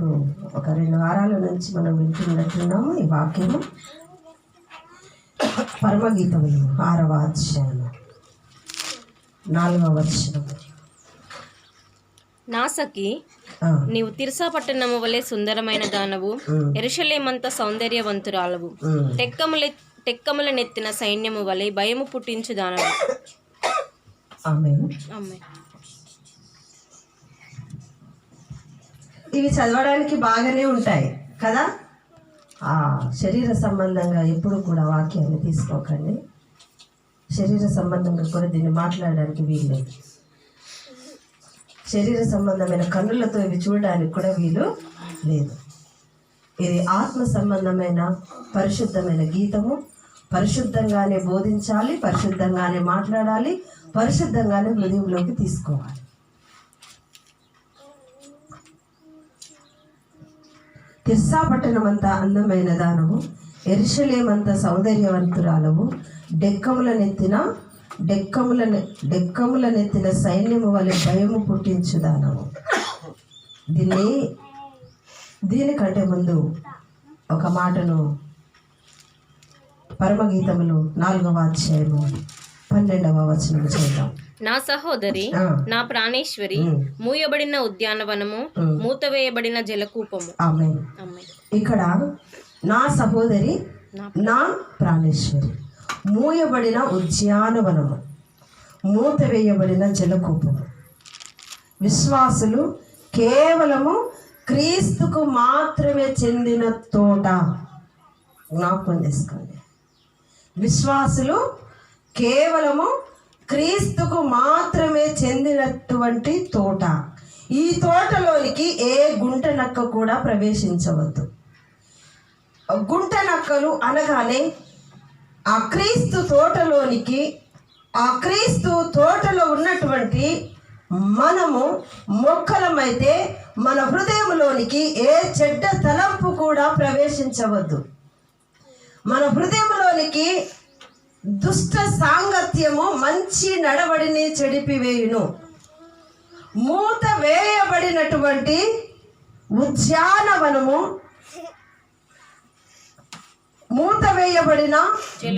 ఇప్పుడు ఒక రెండు వారాల నుంచి మనం వింటున్నట్టున్నాము ఈ వాక్యము. పరమగీతములు ఆరవ అధ్యాయము నాలుగవ వచనము నాసకి నీవు తిర్సా పట్టణము వలె సుందరమైన దానవు ఎరుషలేమంత సౌందర్యవంతురాలవు. టెక్కముల టెక్కముల నెత్తిన సైన్యము వలె భయము పుట్టించు దానవు. ఆమేన్. ఇవి చదవడానికి బాగానే ఉంటాయి కదా? ఆ శరీర సంబంధంగా ఎప్పుడు కూడా వాక్యాన్ని తీసుకోకండి. శరీర సంబంధంగా కూడా దీన్ని మాట్లాడడానికి వీల్లేదు. శరీర సంబంధమైన కన్నులతో ఇవి చూడడానికి కూడా వీలు లేదు. ఇది ఆత్మ సంబంధమైన పరిశుద్ధమైన గీతము. పరిశుద్ధంగానే బోధించాలి పరిశుద్ధంగానే మాట్లాడాలి పరిశుద్ధంగానే హృదయంలోకి తీసుకోవాలి. తిర్సా అంత అందమైన దానవు ఎరుషలేమంత సౌందర్యవంతురాలవు డెక్కములనెత్తిన డెక్కముల నె- నెత్తిన సైన్యము వలె భయము పుట్టించు దానము. దీన్ని దీనికంటే ముందు ఒక మాటను పరమగీతములు నాలుగవ అధ్యాయము పన్నెండవ వచనం చేద్దాం. నా సహోదరి నా ప్రాణేశ్వరి మూయబడిన ఉద్యానవనము ఉమ్. మూతవేయబడిన జలకూపము. ఇక్కడ నా సహోదరి నా ప్రాణేశ్వరి. మూయబడిన ఉద్యానవనము మూత వేయబడిన జలకూపము. విశ్వాసులు కేవలము క్రీస్తుకు మాత్రమే చెందిన తోట. జ్ఞాపకం చేసుకోండి. విశ్వాసులు కేవలము క్రీస్తుకు మాత్రమే చెందినటువంటి తోట. ఈ తోటలోనికి ఏ గుంట నక్క కూడా ప్రవేశించవద్దు. గుంట నక్కలు అనగానే ఆ క్రీస్తు తోటలోనికి ఆ క్రీస్తు తోటలో ఉన్నటువంటి మనము మొక్కలమైతే మన హృదయంలోనికి ఏ చెడ్డ తలంపు కూడా ప్రవేశించవద్దు. మన హృదయంలోనికి దుష్ట సాంగత్యము మంచి నడవడిని చెడిపివేయును మూత వేయబడినటువంటి ఉద్యానవనము మూత వేయబడిన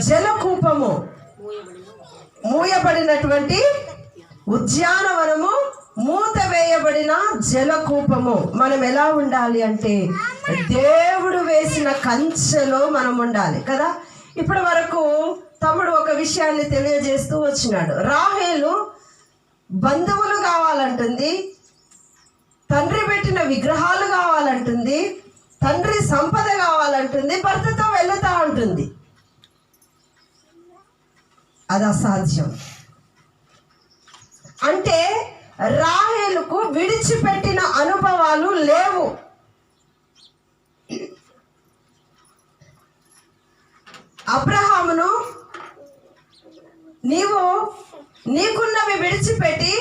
జలకూపము మూయబడినటువంటి ఉద్యానవనము మూత వేయబడిన జలకూపము. మనం ఎలా ఉండాలి అంటే దేవుడు వేసిన కంచెలో మనం ఉండాలి కదా. ఇప్పటి వరకు తమ్ముడు ఒక విషయాన్ని తెలియజేస్తూ వచ్చినాడు. రాహేలు బంధువులు కావాలంటుంది తండ్రి పెట్టిన విగ్రహాలు కావాలంటుంది తండ్రి సంపద కావాలంటుంది భర్తతో వెళుతా ఉంటుంది. అది అసాధ్యం. అంటే రాహేలుకు విడిచిపెట్టిన అనుభవాలు లేవు. అబ్రహామును నీవు నీకున్నవి విడిచిపెట్టి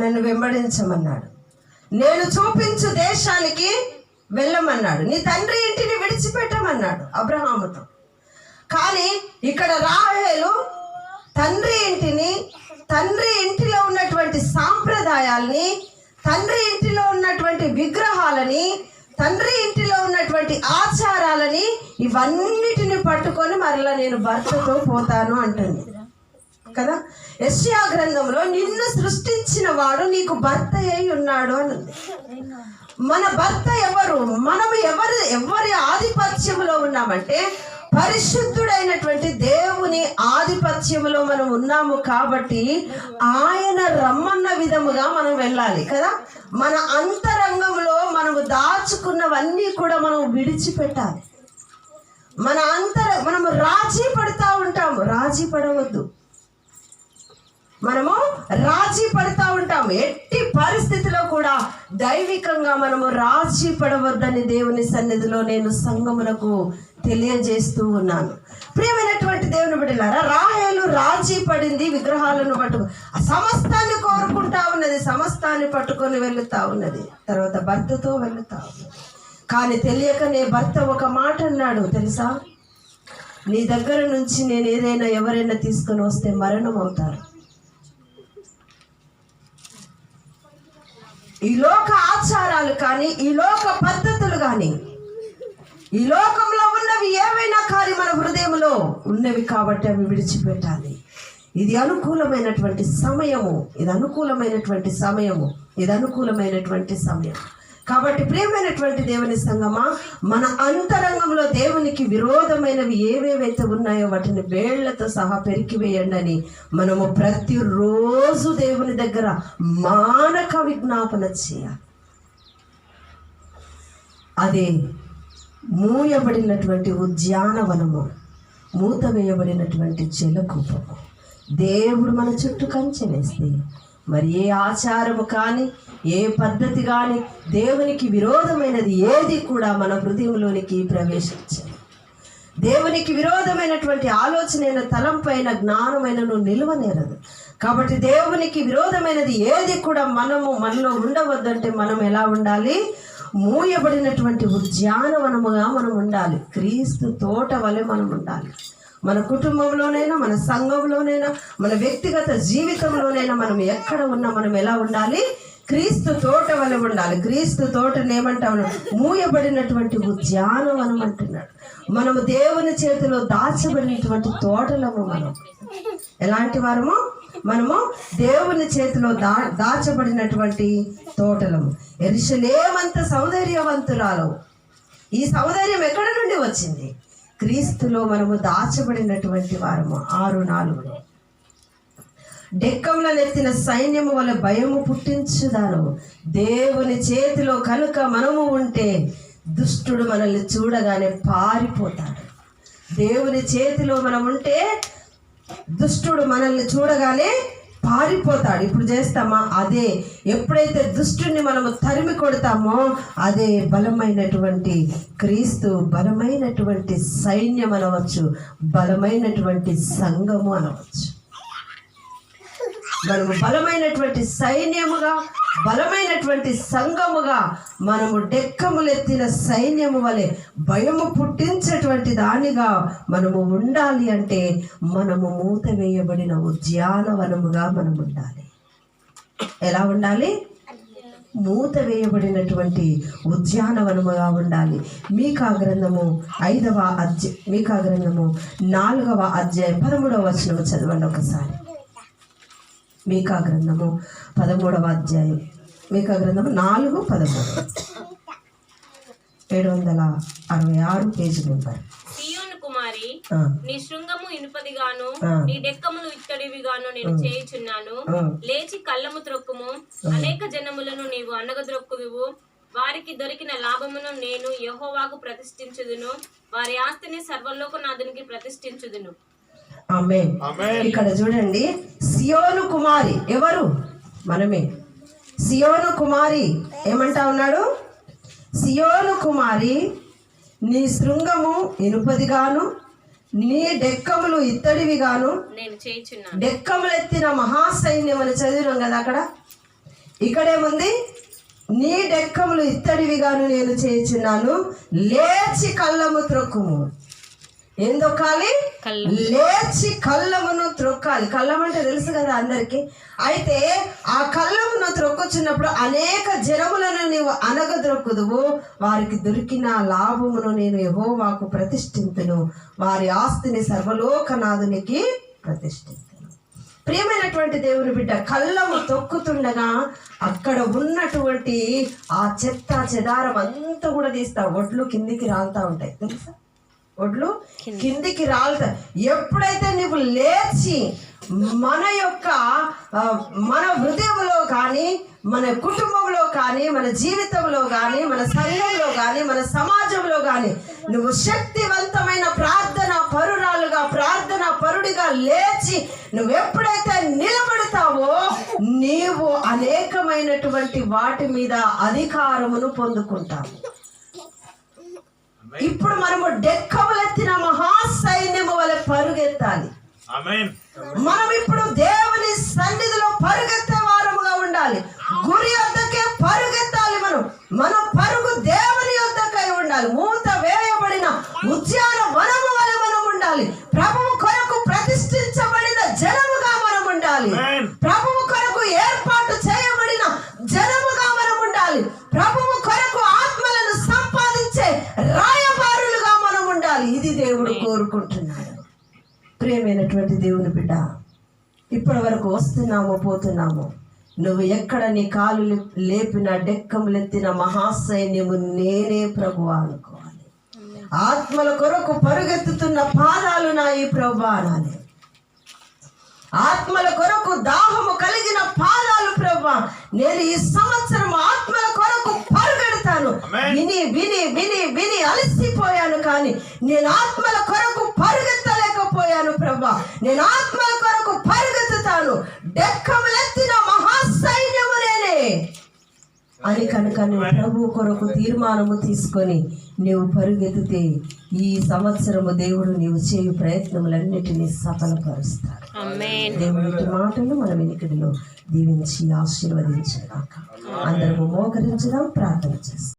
నన్ను వెంబడించమన్నాడు. నేను చూపించు దేశానికి వెళ్ళమన్నాడు. నీ తండ్రి ఇంటిని విడిచిపెట్టమన్నాడు అబ్రహాముతో. కానీ ఇక్కడ రాహేలు తండ్రి ఇంటిని తండ్రి ఇంటిలో ఉన్నటువంటి సాంప్రదాయాల్ని తండ్రి ఇంటిలో ఉన్నటువంటి విగ్రహాలని తండ్రి ఇంటిలో ఉన్నటువంటి ఆచారాలని ఇవన్నిటిని పట్టుకొని మరలా నేను భర్తతో పోతాను అంటుంది. కదా? యశ్యా గ్రంథంలో నిన్ను సృష్టించిన వాడు నీకు భర్త అయి ఉన్నాడు అని మన భర్త ఎవరు? మనం ఎవరు ఎవరి ఆధిపత్యంలో ఉన్నామంటే పరిశుద్ధుడైనటువంటి దేవుని ఆధిపత్యంలో మనం ఉన్నాము కాబట్టి ఆయన రమ్మన్న విధముగా మనం వెళ్ళాలి కదా? మన అంతరంగంలో మనము దాచుకున్నవన్నీ కూడా మనం విడిచిపెట్టాలి. మన అంతర మనము రాజీ పడుతూ ఉంటాము. రాజీ పడవద్దు. మనము రాజీ పడుతూ ఉంటాము. ఎట్టి పరిస్థితిలో కూడా దైవికంగా మనము రాజీ పడవద్దని దేవుని సన్నిధిలో నేను సంగమునకు తెలియజేస్తూ ఉన్నాను. ప్రియమైనటువంటి దేవుని బిడ్డలారా రాహేలు రాజీ పడింది విగ్రహాలను పట్టుకు సమస్తాన్ని కోరుకుంటా ఉన్నది సమస్తాన్ని పట్టుకొని వెళుతా ఉన్నది. తర్వాత భర్తతో వెళుతా ఉన్నది. కానీ తెలియకనే భర్త ఒక మాట అన్నాడు తెలుసా? నీ దగ్గర నుంచి నేను ఏదైనా ఎవరైనా తీసుకొని వస్తే మరణం అవుతారు. ఈ లోక ఆచారాలు కానీ ఈ లోక పద్ధతులు కానీ ఈ లోకంలో ఉన్నవి ఏవైనా కానీ మన హృదయంలో ఉన్నవి కాబట్టి అవి విడిచిపెట్టాలి. ఇది అనుకూలమైనటువంటి సమయము. ఇది అనుకూలమైనటువంటి సమయము. ఇది అనుకూలమైనటువంటి సమయం. కాబట్టి ప్రియమైనటువంటి దేవుని సంగమా మన అంతరంగంలో దేవునికి విరోధమైనవి ఏవేవైతే ఉన్నాయో వాటిని వేళ్ళతో సహా పెరికివేయండి అని మనము ప్రతిరోజు దేవుని దగ్గర మానక విజ్ఞాపన చేయాలి. అదే మూయబడినటువంటి ఉద్యానవనము మూత వేయబడినటువంటి జలకూపము. దేవుడు మన చుట్టూ కంచె వేస్తే మరి ఏ ఆచారము కానీ ఏ పద్ధతి కానీ దేవునికి విరోధమైనది ఏది కూడా మన హృదయంలోనికి ప్రవేశించదు. దేవునికి విరోధమైనటువంటి ఆలోచన తలంపైన జ్ఞానమైనను నిలువనేరదు. కాబట్టి దేవునికి విరోధమైనది ఏది కూడా మనము మనలో ఉండవద్దంటే మనం ఎలా ఉండాలి? మూయబడినటువంటి ఉద్యానవనముగా మనం ఉండాలి. క్రీస్తు తోట వలె మనం ఉండాలి. మన కుటుంబంలోనైనా మన సంఘంలోనైనా మన వ్యక్తిగత జీవితంలోనైనా మనం ఎక్కడ ఉన్నా మనం ఎలా ఉండాలి? క్రీస్తు తోట వలె ఉండాలి. క్రీస్తు తోటను ఏమంటాము? మూయబడినటువంటి ఉద్యానవనం అంటున్నాడు. మనము దేవుని చేతిలో దాచబడినటువంటి తోటలము మనం. ఎలాంటి వారము? మనము దేవుని చేతిలో దా దాచబడినటువంటి తోటలము. ఎరుషలేమంత సౌందర్యవంతురాలవు ఈ సౌందర్యం ఎక్కడ నుండి వచ్చింది? క్రీస్తులో మనము దాచబడినటువంటి వారము ఆరు నాలుగులో. డెక్కంలో నెత్తిన సైన్యము వల్ల భయము పుట్టించుదాను. దేవుని చేతిలో కనుక మనము ఉంటే దుష్టుడు మనల్ని చూడగానే పారిపోతాడు. దేవుని చేతిలో మనం ఉంటే దుష్టుడు మనల్ని చూడగానే పారిపోతాడు. ఇప్పుడు చేస్తామా? అదే. ఎప్పుడైతే దుష్టుని మనము తరిమి కొడతామో అదే బలమైనటువంటి క్రీస్తు బలమైనటువంటి సైన్యం అనవచ్చు బలమైనటువంటి సంఘము అనవచ్చు. మనము బలమైనటువంటి సైన్యముగా బలమైనటువంటి సంఘముగా మనము డెక్కములెత్తిన సైన్యము వలె భయము పుట్టించేటువంటి దానిగా మనము ఉండాలి అంటే మనము మూత వేయబడిన ఉద్యానవనముగా మనం ఉండాలి. ఎలా ఉండాలి? మూత వేయబడినటువంటి ఉద్యానవనముగా ఉండాలి. మీకా గ్రంథము ఐదవ అధ్యాయ మీకా గ్రంథము నాలుగవ అధ్యాయం పదమూడవ వచనము చదవండి ఒకసారి. మీకా గ్రంథము పదమూడవ అధ్యాయం. మీకా గ్రంథము నాలుగు పదమూడు. ఏడు వందల అరవై ఆరు పేజీ నెంబర్. కుమారి నీ శృంగము ఇనుపదిగాను. నీ డెక్కములు ఇత్తడివిగాను నేను చేయుచున్నాను. లేచి కళ్ళము త్రొక్కుము అనేక జనములను నీవు అనగద్రొక్కువివు వారికి దొరికిన లాభమును నేను యెహోవాకు ప్రతిష్ఠించుదును. వారి ఆస్తిని సర్వలోకనాథునికి ప్రతిష్ఠించుదును. ఆమె ఇక్కడ చూడండి సియోను కుమారి ఎవరు? మనమే. సియోను కుమారి ఏమంటా ఉన్నాడు? సియోను కుమారి నీ శృంగము ఇనుపదిగాను నీ డెక్కములు ఇత్తడివిగాను. డెక్కములెత్తిన మహాసైన్యం అని చదివినాం కదా అక్కడ? ఇక్కడేముంది? నీ డెక్కములు ఇత్తడివిగాను నేను చేయుచున్నాను. లేచి కళ్ళము త్రొక్కుము. ఏం దొక్కాలి. లేచి కళ్ళమును త్రొక్కాలి. కళ్ళం అంటే తెలుసు కదా అందరికి? అయితే ఆ కళ్ళమును త్రొక్కుచున్నప్పుడు అనేక జనములను నీవు అనగద్రొక్కుదువు. వారికి దొరికిన లాభమును నేను యెహోవాకు ప్రతిష్ఠింతును. వారి ఆస్తిని సర్వలోకనాథునికి ప్రతిష్ఠింతును. ప్రియమైనటువంటి దేవుని బిడ్డ కళ్ళము తొక్కుతుండగా అక్కడ ఉన్నటువంటి ఆ చెత్త చెదారం అంతా కూడా తీస్తా ఒడ్లు కిందికి రాలుతా ఉంటాయి. తెలుసా? ఒడ్లు కిందికి రాలుతా ఎప్పుడైతే నువ్వు లేచి మన యొక్క మన హృదయంలో కానీ మన కుటుంబంలో కానీ మన జీవితంలో కానీ మన సంఘంలో కానీ మన సమాజంలో కానీ నువ్వు శక్తివంతమైన ప్రార్థన పరురాలుగా ప్రార్థన పరుడిగా లేచి నువ్వు ఎప్పుడైతే నిలబడతావో నీవు అనేకమైనటువంటి వాటి మీద అధికారమును పొందుకుంటావు. ఇప్పుడు మనము డెక్కములెత్తిన మహాసైన్యము వలె పరుగెత్తాలి. మనం ఇప్పుడు దేవుని సన్నిధిలో పరుగెత్తే వారముగా ఉండాలి. గురి వద్దకే పరుగెత్తాలి మనం. మనం పరుగు దేవుని వద్దకై ఉండాలి. మూత వేయబడిన ఉద్యాన వనము వలె మనం ఉండాలి. ప్రభువు కొరకు ప్రతిష్ఠించబడిన జనముగా మనం ఉండాలి. ప్రభువు కొరకు ఏర్పాటు చేయబడిన జనముగా మనం ప్రియమైనటువంటి దేవుని బిడ్డ ఇప్పటి వరకు వస్తున్నాము పోతున్నాము. నువ్వు ఎక్కడ నీ కాలు లేపిన డెక్కములెత్తిన మహాసైన్యము నేనే ప్రభు అనుకోవాలి. ఆత్మల కొరకు పరుగెత్తుతున్న పాదాలు నా ఈ ప్రభు అనాలి ఆత్మల కొరకు దాహము కలిగిన పాదాలు ప్రభా నేను ఈ సంవత్సరం ఆత్మల కొరకు పరుగెడతాను. విని విని విని విని అలసిపోయాను కానీ నేను ఆత్మల కొరకు పరుగెత్తలేకపోయాను ప్రభా. నేను ఆత్మల కొరకు పరుగెత్తుతాను. డెక్కములెత్తిన మహాసైన్యము నేనే. అని కనుక నువ్వు ప్రభు కొరకు తీర్మానము తీసుకొని నీవు పరుగెత్తితే ఈ సంవత్సరము దేవుడు నీవు చేయు ప్రయత్నములన్నిటినీ సఫలపరుస్తాడు. దేవుని మాటలు మన వెనుకడిలో దీవించి ఆశీర్వదించాక అందరము మోకరించడం ప్రార్థన చేస్తాం.